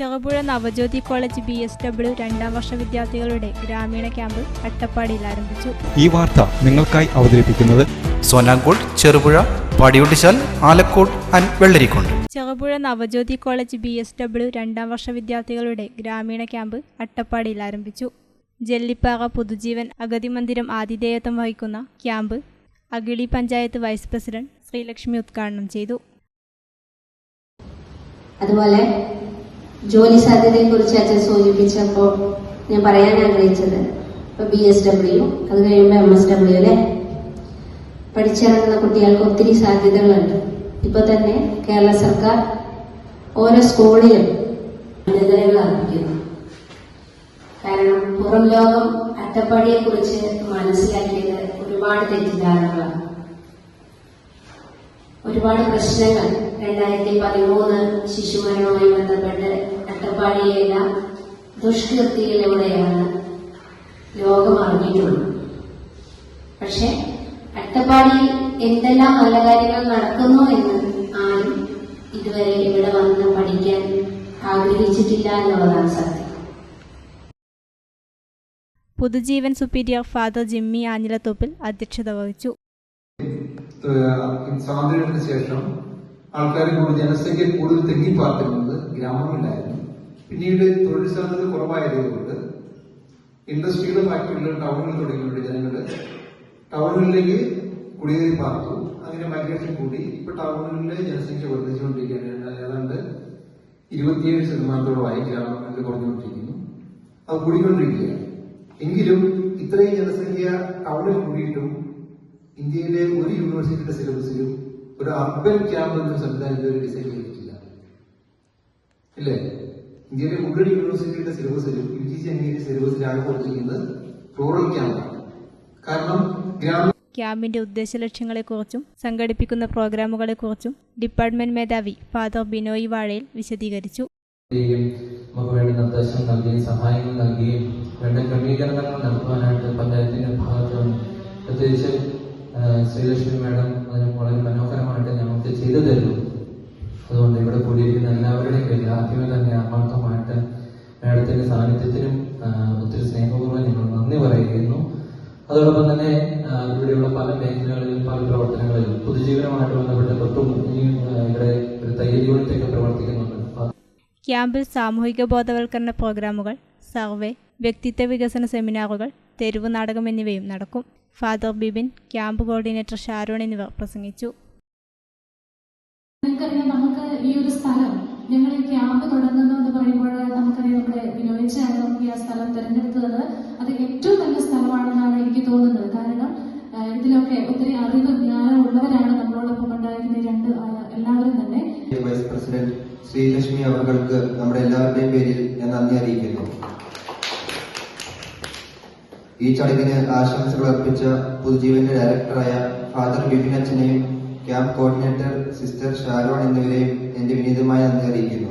Cherupuzha Navajyothi college B S W രണ്ടാം വർഷ വിദ്യാർത്ഥികളുടെ ഗ്രാമീണ ക്യാമ്പ് അട്ടപ്പാടിയിൽ ആരംഭിച്ചു. ഈ വാർത്ത നിങ്ങൾക്കായി അവതരിപ്പിക്കുന്നത് Sonankode Cherupuzha Padiyottuchal Alakode and Vellarikundu. Cherupuzha Navajyothi college B S W രണ്ടാം വർഷ വിദ്യാർത്ഥികളുടെ ഗ്രാമീണ ക്യാമ്പ് അട്ടപ്പാടിയിൽ ആരംഭിച്ചു. ജെല്ലിപ്പാറ പുതുജീവൻ അഗതി മന്ദിരം ആതിഥേയത്വം വഹിക്കുന്ന camp Agali panchayat vice president Sreelakshmi ഉദ്ഘാടനം ചെയ്തു. അതുപോലെ ജോലി സാധ്യതയെക്കുറിച്ച് അച്ഛൻ സൂചിപ്പിച്ചപ്പോൾ ഞാൻ പറയാൻ ആഗ്രഹിച്ചത്. ഇപ്പൊ ബി എസ് ഡബ്ല്യു അത് കഴിയുമ്പോൾ എം എസ് ഡബ്ല്യു അല്ലെ? പഠിച്ചിറങ്ങുന്ന കുട്ടികൾക്ക് ഒത്തിരി സാധ്യതകളുണ്ട്. ഇപ്പൊ തന്നെ കേരള സർക്കാർ ഓരോ സ്കൂളിലും അഭിനന്ദനങ്ങൾ അർപ്പിക്കുന്നു കാരണം പുറം ലോകം അട്ടപ്പാടിയെ കുറിച്ച് മനസ്സിലാക്കിയത് ഒരുപാട് തെറ്റിദ്ധാരണകളാണ്. ഒരുപാട് പ്രശ്നങ്ങൾ രണ്ടായിരത്തി പതിമൂന്ന് ശിശുമരണവുമായി ബന്ധപ്പെട്ട് അട്ടപ്പാടിയിലെ ദുഷ്കൃതികളിലൂടെയാണ് ലോകം അറിഞ്ഞിട്ടുള്ളത് പക്ഷെ അട്ടപ്പാടിയിൽ എന്തെല്ലാം നല്ല കാര്യങ്ങൾ നടക്കുന്നു എന്ന് ആരും ഇതുവരെ ഇവിടെ വന്ന് പഠിക്കാൻ ആഗ്രഹിച്ചിട്ടില്ല എന്നുള്ളതാണ് സത്യം. പുതുജീവൻ സുപ്പീരിയർ ഫാദർ ജിമ്മി ആഞ്ഞിലത്തോപ്പിൽ അധ്യക്ഷത വഹിച്ചു. സ്വാതന്ത്ര്യത്തിന് ശേഷം ആൾക്കാർ കൂടുതൽ ജനസംഖ്യ കൂടുതൽ തെങ്ങിപ്പാർത്തിരുന്നത് ഗ്രാമങ്ങളിലായിരുന്നു. പിന്നീട് തൊഴിൽ സാധ്യത കുറവായതുകൊണ്ട് ഇൻഡസ്ട്രിയുടെ ഫാക്ടറികൾ ടൗണുകൾ തുടങ്ങിയുള്ള ജനങ്ങൾ ടൗണുകളിലേക്ക് കുടിയേറി പാർത്തു. അങ്ങനെ മൈഗ്രേഷൻ കൂടി. ഇപ്പൊ ടൗണുകളിലെ ജനസംഖ്യ വർദ്ധിച്ചുകൊണ്ടിരിക്കുകയാണ്. ഏതാണ്ട് ഇരുപത്തിയേഴ് ശതമാനത്തോളമായി ഗ്രാമങ്ങളിൽ കുറഞ്ഞുകൊണ്ടിരിക്കുന്നു. അത് കൂടിക്കൊണ്ടിരിക്കുകയാണ്. എങ്കിലും ഇത്രയും ജനസംഖ്യ ടൗണിൽ കൂടിയിട്ടും ഇന്ത്യയിലെ ഒരു യൂണിവേഴ്സിറ്റിയുടെ സിലബസിലും ഒരു അർബൻ ക്യാമ്പ് എന്ന സംവിധാനം ഇതുവരെ ഡിസൈൻ ചെയ്തിട്ടില്ല. ഇല്ലേ? ഇന്ത്യയിലെ മുഴുവൻ യൂണിവേഴ്സിറ്റിയുടെ സിലബസിലും യു ജി സി അംഗീകരിച്ച സിലബസിലാണ് കൊടുത്തിരിക്കുന്നത് റൂറൽ ക്യാമ്പാണ് കാരണം ഗ്രാമ ക്യാമ്പിന്റെ ഉദ്ദേശലക്ഷ്യങ്ങളെക്കുറിച്ചും സംഘടിപ്പിക്കുന്ന പ്രോഗ്രാമുകളെക്കുറിച്ചും ഡിപ്പാർട്ട്മെന്റ് മേധാവി ഫാദർ ബിനോയ് വാഴയിൽ വിശദീകരിച്ചു. നമുക്ക് വേണ്ട നിർദ്ദേശം നൽകുകയും സഹായങ്ങൾ നൽകുകയും വേണ്ട ക്രമീകരണങ്ങൾ നടത്തുവാനായിട്ട് പഞ്ചായത്തിന്റെ ഭാഗത്ത് പ്രത്യേകിച്ച് ശ്രീലക്ഷ്മി മാഡം അതിന് വളരെ മനോഹരമായിട്ട് ഞങ്ങൾക്ക് ചെയ്തു തരുന്നു. അതുകൊണ്ട് ഇവിടെ കൂടിയിരിക്കുന്ന എല്ലാവരുടെയും ആദ്യമേ തന്നെ ആത്മാർത്ഥമായിട്ട് മാഡത്തിന്റെ സാന്നിധ്യത്തിനും ഒത്തിരി സ്നേഹപൂർവം ഞങ്ങൾ നന്ദി പറയുന്നു. അതോടൊപ്പം തന്നെ ഇവിടെയുള്ള പല മേഖലകളിലും പല പ്രവർത്തനങ്ങളിലും പൊതുജീവനമായിട്ട് ബന്ധപ്പെട്ട് തൊട്ടും ഇവിടെ ഒരു തയ്യൽ യൂണിറ്റ് പ്രവർത്തിക്കുന്നുണ്ട്. ക്യാമ്പിൽ സാമൂഹിക ബോധവൽക്കരണ പ്രോഗ്രാമുകൾ സർവേ വ്യക്തിത്വ വികസന സെമിനാറുകൾ തെരുവ് നാടകം എന്നിവയും നടക്കും. Father Bibin camp coordinator Sharon എന്നിവർ പ്രസംഗിച്ചു. നിങ്ങൾക്കറിയാം നമുക്ക് ഈ ഒരു സ്ഥലം ഞങ്ങൾ ഈ ക്യാമ്പ് തുടങ്ങുന്നു എന്ന് പറയുമ്പോൾ നമുക്കറിയാം നമ്മുടെ വിനോദിച്ചാണ് നമുക്ക് ഈ ആ സ്ഥലം തിരഞ്ഞെടുത്തത്. അത് ഏറ്റവും നല്ല സ്ഥലമാണെന്നാണ് എനിക്ക് തോന്നുന്നത്. കാരണം ഇതിലൊക്കെ ഒത്തിരി അറിവ് ജ്ഞാനം ഉള്ളവരാണ് നമ്മളോടൊപ്പം ഉണ്ടായിരുന്ന രണ്ട് എല്ലാവരും തന്നെ. വൈസ് പ്രസിഡന്റ് ശ്രീലക്ഷ്മി അവർക്ക് നമ്മുടെ എല്ലാവരുടെയും പേരിൽ ഞാൻ നന്ദി അറിയിക്കുന്നു. ഈ ചടങ്ങിന് ആശംസകൾ അർപ്പിച്ച പുതുജീവന്റെ ഡയറക്ടറായ ഫാദർ ബിപിൻ അച്ഛനെയും ക്യാമ്പ് കോർഡിനേറ്റർ സിസ്റ്റർ ഷാരോൺ എന്നിവരെയും എന്റെ വിനീതമായി നന്ദി അറിയിക്കുന്നു.